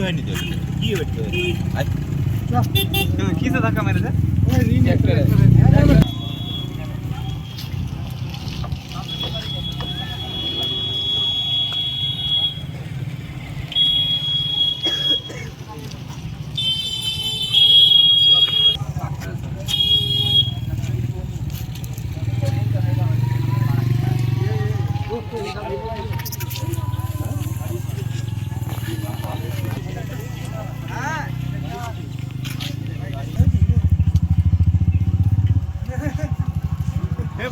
হয়নি তো? কি হচ্ছে কিসে ধাক্কা মেরেছে?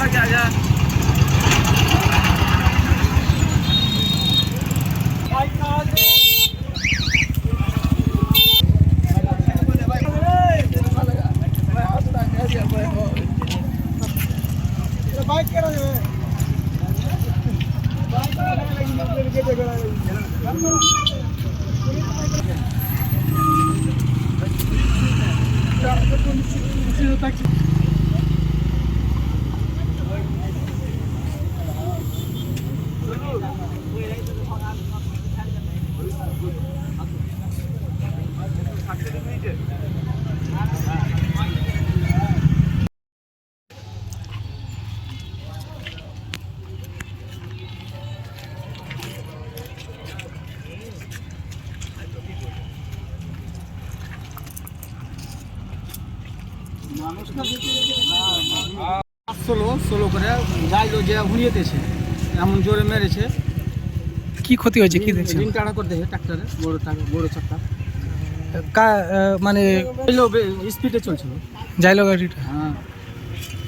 लग जाएगा ষোলো ষোলো করে যাইলো যে হুড়িয়েতেছে এমন জোরে মেরেছে। কি ক্ষতি হয়েছে? কি দেখছেন? রিং টাড়া করতে ট্রাক্টরে বড় টাকা বড় চাকা কা মানে এলো স্পিডে চলছিল। যাইলো গাড়িটা? হ্যাঁ।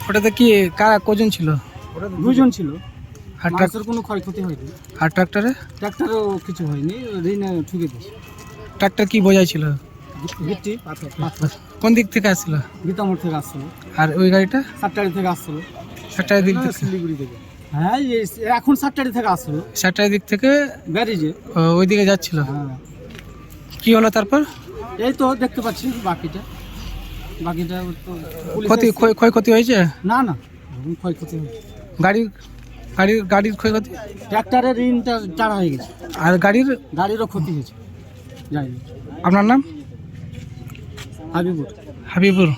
ওটাতে কি কারা কজন ছিল? ওরা দুজন ছিল। আর ট্রাক মানুষের কোনো ক্ষয়ক্ষতি হয়নি। আর ট্রাক্টরে? ট্রাক্টরও কিছু হয়নি ঋণে ঠুকে দিয়েছে। ট্রাক্টর কি বোঝাই ছিল কোন দিক থেকে আসছিল? গীতামোড় থেকে আসছিল। আর ওই গাড়িটা? সাতটারি থেকে আসছিল। সাতটার দিক হ্যাঁ, থেকে। শিলিগুড়ি থেকে। হ্যাঁ এই- এখন সাতটারি থেকে আসছিল। সাতটার দিক থেকে ব্যারিজে ও, ওইদিকে যাচ্ছিল। হ্যাঁ। কি হলো তারপর? এই তো দেখতে পাচ্ছি বাকিটা। বাকিটা তো ক্ষতি ক্ষয়- ক্ষয়ক্ষতি হয়েছে? না না ক্ষয়ক্ষতি গাড়ির গাড়ির গাড়ির ক্ষয়ক্ষতি? ট্র্যাক্টরের ঋণটা চাড়া হয়ে গেছে। আর গাড়ির গাড়িরও ক্ষতি হয়েছে। যাই আপনার নাম? হাবিবুর হাবিবুর